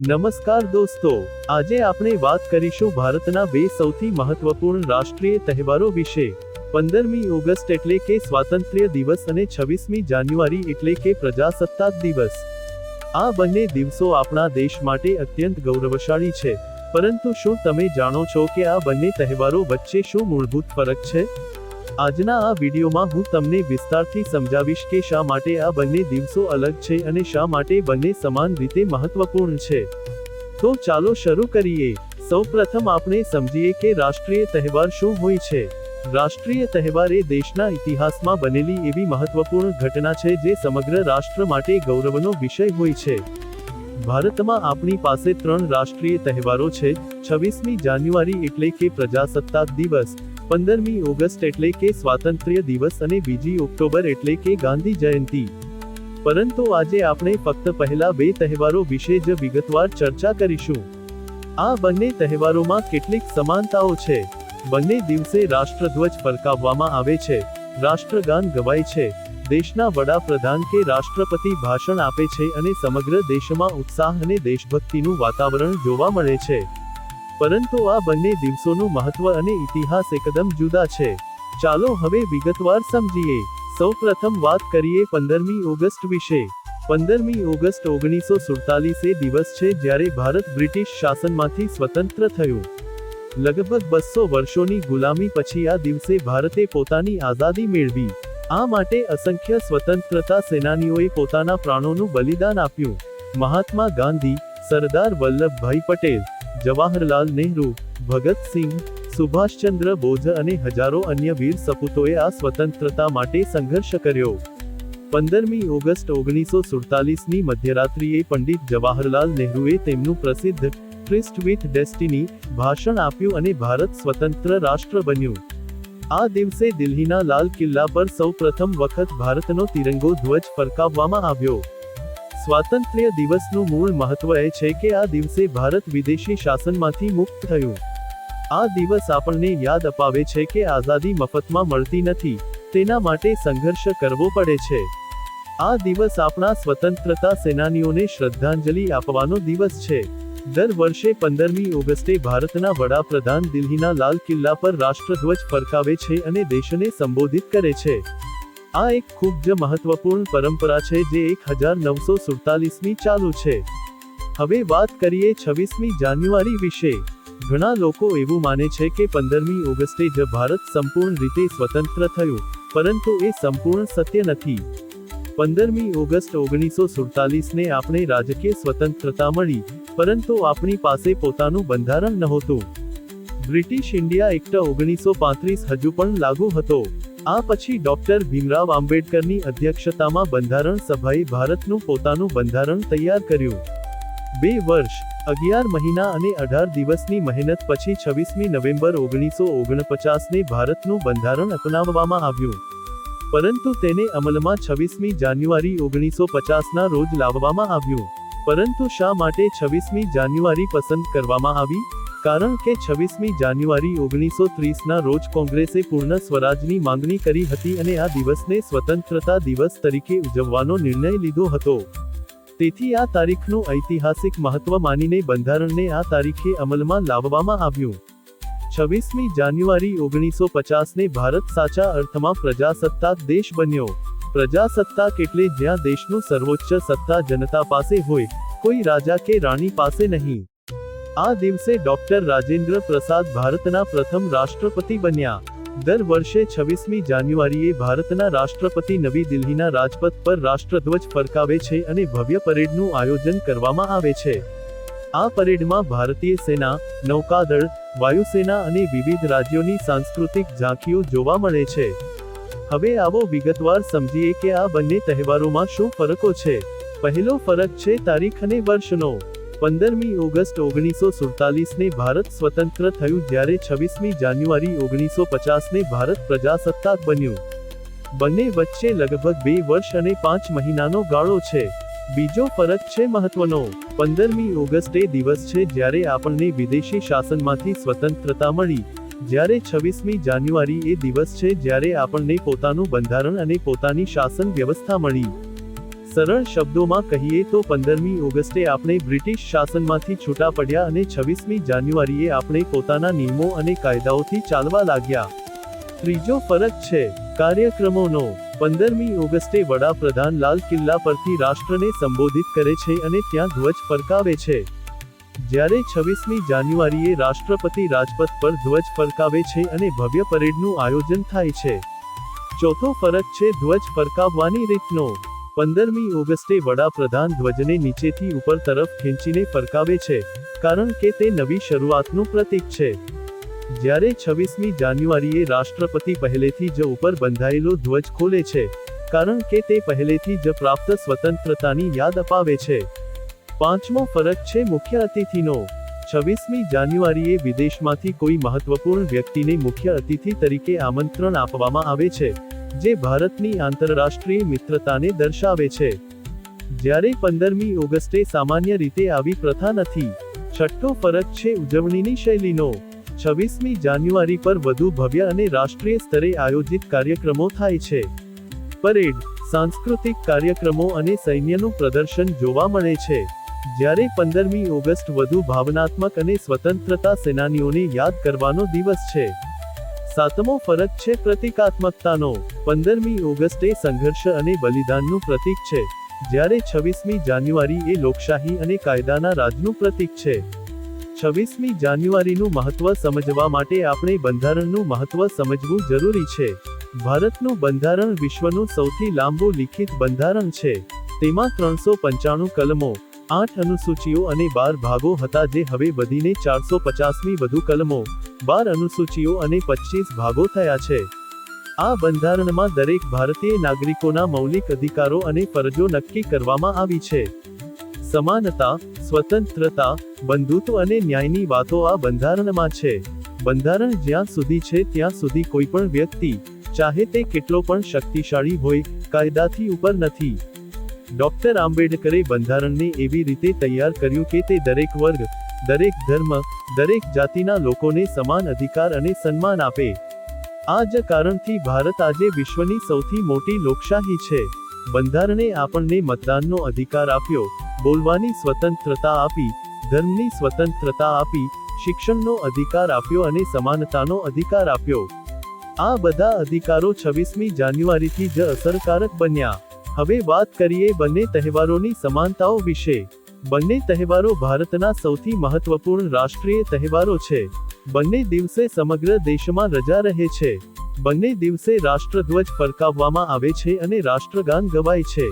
નમસ્કાર દોસ્તો, આજે આપણે વાત કરીશું ભારતના બે સૌથી મહત્વપૂર્ણ રાષ્ટ્રીય તહેવારો વિશે. પંદરમી ઓગસ્ટ એટલે કે સ્વાતંત્ર્ય દિવસ અને છવ્વીસમી જાન્યુઆરી એટલે કે પ્રજાસત્તાક દિવસ. આ બંને દિવસો આપણા દેશ માટે અત્યંત ગૌરવશાળી છે. પરંતુ શું તમે જાણો છો કે આ બંને તહેવારો વચ્ચે શું મૂળભૂત ફરક છે? આજના આ વિડીયોમાં હું તમને વિસ્તારથી સમજાવીશ કે શા માટે આ બંને દિવસો અલગ છે અને શા માટે બંને સમાન રીતે મહત્વપૂર્ણ છે. તો ચાલો શરૂ કરીએ. સૌપ્રથમ આપણે સમજીએ કે રાષ્ટ્રીય તહેવાર શું હોય છે. રાષ્ટ્રીય તહેવાર એ દેશના ઇતિહાસમાં બનેલી એવી મહત્વપૂર્ણ ઘટના છે જે સમગ્ર રાષ્ટ્ર માટે ગૌરવનો વિષય હોય છે. ભારતમાં આપણી પાસે ત્રણ રાષ્ટ્રીય તહેવારો છે. છવ્વીસમી જાન્યુઆરી એટલે કે પ્રજાસત્તાક દિવસ. પંદરમી ઓગસ્ટ એટલે કે સ્વાતંત્ર્ય દિવસ અને બીજી ઓક્ટોબર એટલે કે ગાંધી જયંતિ. પરંતુ આજે આપણે ફક્ત પહેલા બે તહેવારો વિશે જ વિગતવાર ચર્ચા કરીશું. આ બંને તહેવારોમાં કેટલીક સમાનતાઓ છે. બંને દિવસે રાષ્ટ્રધ્વજ ફરકાવવામાં આવે છે. રાષ્ટ્રગાન ગવાય છે. દેશના વડાપ્રધાન કે રાષ્ટ્રપતિ ભાષણ આપે છે અને સમગ્ર દેશમાં ઉત્સાહ અને દેશભક્તિનું વાતાવરણ જોવા મળે છે. પરંતુ આ બંને દિવસોનું મહત્વ અને ઇતિહાસ એકદમ જુદા છે. ચાલો હવે વિગતવાર સમજીએ. સૌપ્રથમ વાત કરીએ પંદરમી ઓગસ્ટ વિશે. પંદરમી ઓગસ્ટ ઓગણીસો સુડતાલીસ એ દિવસ છે જ્યારે ભારત બ્રિટિશ શાસનમાંથી સ્વતંત્ર થયું. લગભગ બસો વર્ષોની ગુલામી પછી આ દિવસે ભારતે પોતાની આઝાદી મેળવી. આ માટે અસંખ્ય સ્વતંત્રતા સેનાનીઓએ પોતાના પ્રાણોનું બલિદાન આપ્યું. મહાત્મા ગાંધી, સરદાર વલ્લભભાઈ પટેલ જવાહરલાલ નહેરુ ભગતસિંહ સુભાષચંદ્ર બોઝ અને હજારો અન્ય વીર સપૂતોએ આ સ્વતંત્રતા માટે સંઘર્ષ કર્યો. પંદરમી ઓગસ્ટ ઓગણીસો સુડતાલીસની મધ્યરાત્રિએ પંડિત જવાહરલાલ નહેરુએ તેમનું પ્રસિદ્ધ ટ્રિસ્ટ વિથ ડેસ્ટિની ભાષણ આપ્યું અને ભારત સ્વતંત્ર રાષ્ટ્ર બન્યું. આ દિવસે દિલ્હીના લાલ કિલ્લા પર સૌ પ્રથમ વખત ભારતનો તિરંગો ધ્વજ ફરકાવવામાં આવ્યો. સ્વાતંત્ર્ય દિવસનું મૂળ મહત્વ એ છે કે આ દિવસે ભારત વિદેશી શાસનમાંથી મુક્ત થયું. આ દિવસ આપણને યાદ અપાવે છે કે આઝાદી મફતમાં મળતી નથી, તેના માટે સંઘર્ષ કરવો પડે છે. આ દિવસ આપણા સ્વતંત્રતા સેનાનીઓને શ્રદ્ધાંજલિ આપવાનો દિવસ છે. દર વર્ષે પંદરમી ઓગસ્ટે ભારતના વડાપ્રધાન દિલ્હીના લાલ કિલ્લા પર રાષ્ટ્રધ્વજ ફરકાવે છે અને દેશને સંબોધિત કરે છે. આ એક ખૂબ જ મહત્વપૂર્ણ પરંપરા છે જે એક હજાર નવસો સુડતાલીસમી ચાલુ છે. હવે વાત કરીએ છવ્વીસમી જાન્યુઆરી વિશે. ઘણા લોકો એવું માને છે કે પંદરમી ઓગસ્ટે જ ભારત સંપૂર્ણ રીતે સ્વતંત્ર થયું, પરંતુ એ સંપૂર્ણ સત્ય નથી. પંદરમી ઓગસ્ટ ઓગણીસો સુડતાલીસને આપણે રાજકીય સ્વતંત્રતા મળી, પરંતુ આપણી પાસે પોતાનું બંધારણ નહોતું. બ્રિટિશ ઇન્ડિયા એક્ટ ઓગણીસો પાંત્રીસ હજુ પણ લાગુ હતો. આ પછી ડોક્ટર ભીમરાવ આંબેડકરની અધ્યક્ષતામાં બંધારણ સભાએ ભારતનું પોતાનું બંધારણ તૈયાર કર્યું. બે વર્ષ, અગિયાર મહિના અને અઢાર દિવસની મહેનત પછી છવ્વીસમી નવેમ્બર ઓગણીસો ઓગણપચાસને ભારતનું બંધારણ અપનાવવામાં આવ્યું. પરંતુ તેને અમલમાં છવ્વીસમી જાન્યુઆરી ઓગણીસો પચાસના રોજ લાવવામાં આવ્યું. પરંતુ શા માટે છવ્વીસમી જાન્યુઆરી પસંદ કરવામાં આવી? કારણ કે છવ્વીસમી જાન્યુઆરી ઓગણીસો ત્રીસના રોજ કોંગ્રેસે પૂર્ણ સ્વરાજની માંગણી કરી હતી અને આ દિવસને સ્વતંત્રતા દિવસ તરીકે ઉજવવાનો નિર્ણય લીધો હતો. તેથી આ તારીખનું ઐતિહાસિક મહત્વ માનીને બંધારણને આ તારીખે અમલમાં લાવવામાં આવ્યું. છવ્વીસમી જાન્યુઆરી ઓગણીસો પચાસને ભારત સાચા અર્થમાં પ્રજાસત્તાક દેશ બન્યો. પ્રજાસત્તાક એટલે જ્યાં દેશનું સર્વોચ્ચ સત્તા જનતા પાસે હોય, કોઈ રાજા કે રાણી પાસે નહીં. આ દિવસે ડોક્ટર રાજેન્દ્ર પ્રસાદ ભારતના પ્રથમ રાષ્ટ્રપતિ બન્યા. દર વર્ષે છવ્વીસમી જાન્યુઆરીએ ભારતના રાષ્ટ્રપતિ નવી દિલ્હીના રાજપથ પર રાષ્ટ્રધ્વજ ફરકાવે છે અને ભવ્ય પરેડનું આયોજન કરવામાં આવે છે. આ પરેડમાં ભારતીય સેના, નૌકાદળ, વાયુસેના અને વિવિધ રાજ્યોની સાંસ્કૃતિક ઝાંખીઓ જોવા મળે છે. હવે આવો વિગતવાર સમજીએ કે આ બંને તહેવારોમાં શું ફરકો છે. પહેલો ફરક છે તારીખ અને વર્ષનો. પંદરમી ઓગસ્ટ ઓગણીસો સુડતાલીસને ભારત સ્વતંત્ર થયું જ્યારે છવ્વીસમી જાન્યુઆરી ઓગણીસો પચાસને ભારત પ્રજાસત્તાક બન્યું. બંને વચ્ચે લગભગ બે વર્ષ અને પાંચ મહિનાનો ગાળો છે. બીજો ફરક છે મહત્વનો. પંદરમી ઓગસ્ટ એ દિવસ છે જ્યારે આપણને વિદેશી શાસનમાંથી સ્વતંત્રતા મળી. જ્યારે છવ્વીસમી જાન્યુઆરી એ દિવસ છે જ્યારે આપણને પોતાનું બંધારણ અને પોતાની શાસન વ્યવસ્થા મળી. સરળ શબ્દોમાં કહીએ તો પંદરમી ઓગસ્ટે આપણે બ્રિટિશ શાસનમાંથી છૂટા પડ્યા અને છવ્વીસમી જાન્યુઆરીએ આપણે પોતાના નિયમો અને કાયદાઓથી ચાલવા લાગ્યા. ત્રીજો ફરક છે, કાર્યક્રમોનો. પંદરમી ઓગસ્ટે વડાપ્રધાન લાલ કિલ્લા પરથી રાષ્ટ્રને સંબોધિત કરે છે અને ત્યાં ધ્વજ ફરકાવે છે. જ્યારે છવ્વીસમી જાન્યુઆરીએ રાષ્ટ્રપતિ રાજપથ પર ધ્વજ ફરકાવે છે અને ભવ્ય પરેડનું આયોજન થાય છે. ચોથો ફરક છે ધ્વજ ફરકાવવાની રીતનો. પંદરમી ઓગસ્ટે વડાપ્રધાન ધ્વજને નીચેથી ઉપર તરફ ખેંચીને ફરકાવે છે, કારણ કે તે નવી શરૂઆતનું પ્રતીક છે. જ્યારે છવ્વીસમી જાન્યુઆરીએ રાષ્ટ્રપતિ પહેલેથી જ ઉપર બંધાયેલો ધ્વજ ખોલે છે, કારણ કે તે પહેલેથી જ પ્રાપ્ત સ્વતંત્રતાની યાદ અપાવે છે. પાંચમો ફરક છે મુખ્ય અતિથિનો. છવ્વીસમી જાન્યુઆરીએ વિદેશમાંથી કોઈ મહત્વપૂર્ણ વ્યક્તિને મુખ્ય અતિથિ તરીકે આમંત્રણ આપવામાં આવે છે જે ભારતની આંતરરાષ્ટ્રીય મિત્રતાને દર્શાવે છે. જ્યારે પંદરમી ઓગસ્ટે સામાન્ય રીતે આવી પ્રથા નથી. છઠ્ઠો ફરક છે ઉજવણીની શૈલીનો. છવ્વીસમી જાન્યુઆરી પર વધુ ભવ્ય અને રાષ્ટ્રીય સ્તરે આયોજિત કાર્યક્રમો થાય છે. પરેડ, સાંસ્કૃતિક કાર્યક્રમો અને સૈન્યનું પ્રદર્શન જોવા મળે છે. જ્યારે પંદરમી ઓગસ્ટ વધુ ભાવનાત્મક અને સ્વતંત્રતા સેનાનીઓને યાદ કરવાનો દિવસ છે. સાતમો ફરક છે પ્રતિકાત્મકતાનો. પંદરમી ઓગસ્ટ સંઘર્ષ અને બલિદાનનું પ્રતીક છે. જ્યારે છવ્વીસમી જાન્યુઆરી એ લોકશાહી અને કાયદાના રાજનું પ્રતીક છે. છવ્વીસમી જાન્યુઆરીનું મહત્વ સમજવા માટે આપણે બંધારણનું મહત્વ સમજવું જરૂરી છે. ભારતનું બંધારણ વિશ્વનું સૌથી લાંબુ લિખિત બંધારણ છે. તેમાં ત્રણસો પંચાણું કલમો, આઠ અનુસૂચિઓ અને બાર ભાગો હતા જે હવે વધીને ચારસો પચાસમી વધુ કલમો બાર અનુસૂચિઓ અને પચીસ ભાગો થયા છે. આ બંધારણમાં દરેક ભારતીય નાગરિકોના મૌલિક અધિકારો અને ફરજો નક્કી કરવામાં આવી છે. સમાનતા, સ્વતંત્રતા, બંધુત્વ અને ન્યાયની વાતો આ બંધારણમાં છે. બંધારણ જ્યાં સુધી છે ત્યાં સુધી કોઈ પણ વ્યક્તિ, ચાહે તે કેટલો પણ શક્તિશાળી હોય, કાયદાથી ઉપર નથી. ડોક્ટર આંબેડકરે બંધારણને એવી રીતે તૈયાર કર્યું કે તે દરેક વર્ગ, દરેક ધર્મ દરેક જાતિના લોકોને સમાન અધિકાર અને સન્માન આપે. આ જ કારણથી ભારત આજે વિશ્વની સૌથી મોટી લોકશાહી છે. બંધારણે આપણને મતદાનનો અધિકાર આપ્યો, બોલવાની સ્વતંત્રતા આપી, ધર્મની સ્વતંત્રતા આપી, શિક્ષણનો અધિકાર આપ્યો અને સમાનતાનો અધિકાર આપ્યો. આ બધા અધિકારો છવ્વીસમી જાન્યુઆરીથી જ અસરકારક બન્યા. હવે વાત કરીએ બંને તહેવારોની સમાનતાઓ વિશે. બંને તહેવારો ભારતના સૌથી મહત્વપૂર્ણ રાષ્ટ્રીય તહેવારો છે. બંને દિવસે સમગ્ર દેશમાં રજા રહે છે. બંને દિવસે રાષ્ટ્રધ્વજ ફરકાવવામાં આવે છે અને રાષ્ટ્રગાન ગવાય છે.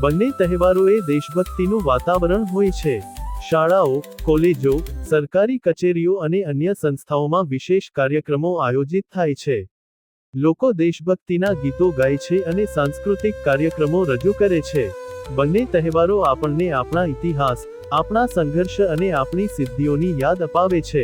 બંને તહેવારોએ દેશભક્તિનું વાતાવરણ હોય છે. શાળાઓ, કોલેજો, સરકારી કચેરીઓ અને અન્ય સંસ્થાઓમાં વિશેષ કાર્યક્રમો આયોજિત થાય છે. લોકો દેશભક્તિના ગીતો ગાય છે અને સાંસ્કૃતિક કાર્યક્રમો રજૂ કરે છે. બંને તહેવારો આપણને આપણા ઇતિહાસ, આપણા સંઘર્ષ અને આપણી સિદ્ધિઓની યાદ અપાવે છે.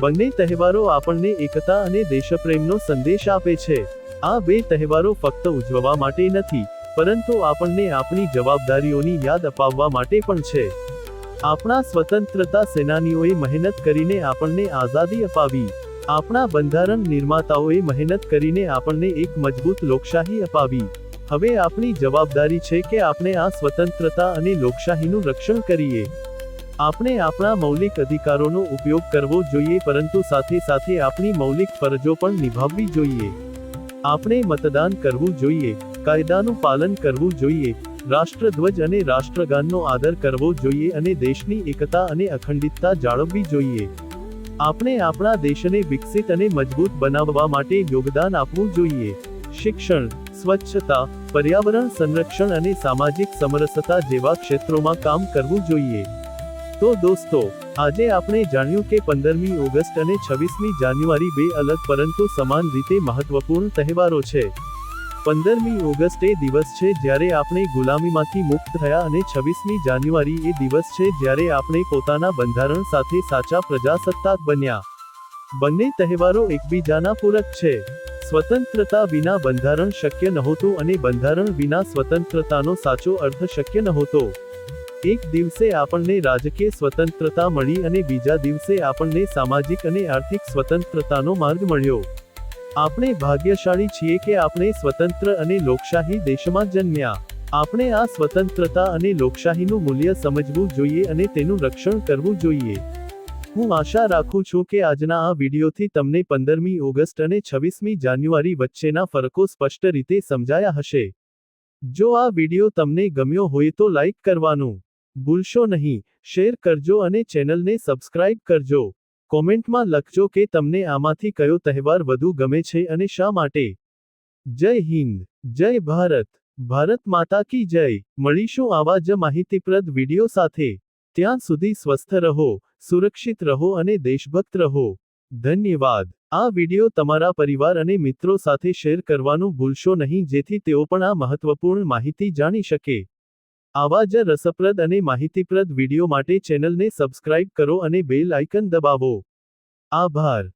બંને તહેવારો આપણને એકતા અને દેશપ્રેમનો સંદેશ આપે છે. આ બે તહેવારો ફક્ત ઉજવવા માટે નથી, પરંતુ આપણને આપણી જવાબદારીઓની યાદ અપાવવા માટે પણ છે. આપણા સ્વતંત્રતા સેનાનીઓએ મહેનત કરીને આપણને આઝાદી અપાવી. આપણા બંધારણ નિર્માતાઓએ મહેનત કરીને આપણને એક મજબૂત લોકશાહી અપાવી. હવે આપણી જવાબદારી છે કે આપણે આ સ્વતંત્રતા અને લોકશાહીનું રક્ષણ કરીએ. આપણે આપણા મૌલિક અધિકારોનો ઉપયોગ કરવો જોઈએ પરંતુ સાથે સાથે આપણી મૌલિક ફરજો પણ નિભાવવી જોઈએ. આપણે મતદાન કરવું જોઈએ, કાયદાનું પાલન કરવું જોઈએ, રાષ્ટ્રધ્વજ અને રાષ્ટ્રગાનનો આદર કરવો જોઈએ અને દેશની એકતા અને અખંડિતતા જાળવવી જોઈએ. આપણે આપણા દેશને વિકસિત અને મજબૂત બનાવવા માટે યોગદાન આપવું જોઈએ. શિક્ષણ, સ્વચ્છતા, પર્યાવરણ સંરક્ષણ અને સામાજિક સમરસતા જેવા ક્ષેત્રોમાં કામ કરવું જોઈએ. તો દોસ્તો, આજે આપણે જાણ્યું કે પંદરમી ઓગસ્ટ અને છવ્વીસમી જાન્યુઆરી બે અલગ પરંતુ સમાન રીતે મહત્વપૂર્ણ તહેવારો છે. પંદરમી ઓગસ્ટ એ દિવસ છે જ્યારે આપણે ગુલામીમાંથી મુક્ત થયા અને છવ્વીસમી જાન્યુઆરી એ દિવસ છે જ્યારે આપણે પોતાના બંધારણ સાથે સાચા પ્રજાસત્તાક બન્યા. બંને તહેવારો એકબીજાના પૂરક છે. સ્વતંત્રતા વિના બંધારણ શક્ય નહોતું અને બંધારણ વિના સ્વતંત્રતાનો સાચો અર્થ શક્ય નહોતો. એક દિવસે આપણને રાજકીય સ્વતંત્રતા મળી અને બીજા દિવસે આપણને સામાજિક અને આર્થિક સ્વતંત્રતાનો માર્ગ મળ્યો. આપણે ભાગ્યશાળી છીએ કે આપણે સ્વતંત્ર અને લોકશાહી દેશમાં જન્મ્યા. આપણે આ સ્વતંત્રતા અને લોકશાહીનું મૂલ્ય સમજવું જોઈએ અને તેનું રક્ષણ કરવું જોઈએ. હું આશા રાખું છું કે આજના આ વિડીયોથી તમને પંદરમી ઓગસ્ટ અને છવ્વીસમી જાન્યુઆરી વચ્ચેના ફરકો સ્પષ્ટ રીતે સમજાયા હશે. જો આ વીડિયો તમને ગમ્યો હોય તો લાઈક કરવાનું ભૂલશો નહીં, શેર કરજો અને ચેનલને સબસ્ક્રાઇબ કરજો. કોમેન્ટમાં લખજો કે તમને આમાંથી કયો તહેવાર વધુ ગમે છે અને શા માટે. જય હિન્દ, જય ભારત ભારત માતા કી જય. મળીશું આવા જ માહિતીપ્રદ વીડિયો સાથે. ત્યાં સુધી સ્વસ્થ રહો, સુરક્ષિત રહો અને દેશભક્ત રહો. ધન્યવાદ. આ વિડિયો તમારા પરિવાર અને મિત્રો સાથે શેર કરવાનું ભૂલશો નહીં, જેથી તેઓ પણ આ મહત્વપૂર્ણ માહિતી જાણી શકે. આવા જ રસપ્રદ અને માહિતીપ્રદ વિડિયો માટે ચેનલને સબસ્ક્રાઇબ કરો અને બેલ આઇકન દબાવો. આભાર.